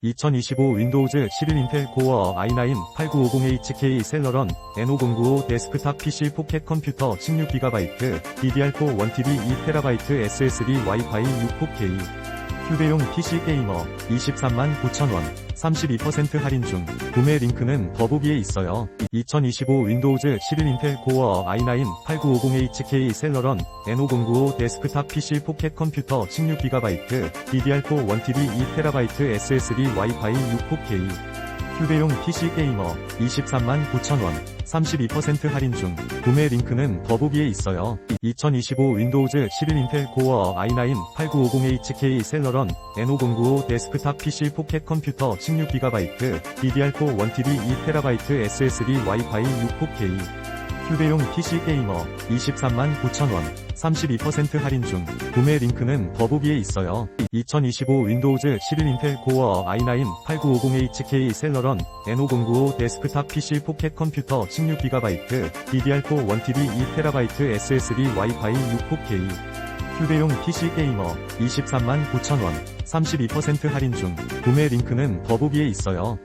2025 윈도우즈 11 인텔 코어 i9 8950HK 셀러런 N5095 데스크탑 PC 포켓 컴퓨터 16GB DDR4 1TB 2TB SSD 와이파이 6.4K 휴대용 PC 게이머 23만 9천원 32% 할인 중 구매 링크는 더보기에 있어요. 2025 윈도우즈 11 인텔 코어 i9 8950HK 셀러런 N5095 데스크탑 PC 포켓 컴퓨터 16GB DDR4 1TB 2TB SSD 와이파이 6.4K 휴대용 PC 게이머 23만 9천원 32% 할인 중 구매 링크는 더보기에 있어요. 2025 윈도우즈 11 인텔 코어 i9 8950HK 셀러런 N5095 데스크탑 PC 포켓 컴퓨터 16GB DDR4 1TB 2TB SSD 와이파이 6.4K 휴대용 PC 게이머 23만 9천원 32% 할인 중 구매 링크는 더보기에 있어요. 2025 윈도우즈 11 인텔 코어 i9 8950HK 셀러런 N5095 데스크탑 PC 포켓 컴퓨터 16GB DDR4 1TB 2TB SSD 와이파이 6.4K 휴대용 PC 게이머 23만 9천원 32% 할인 중 구매 링크는 더보기에 있어요.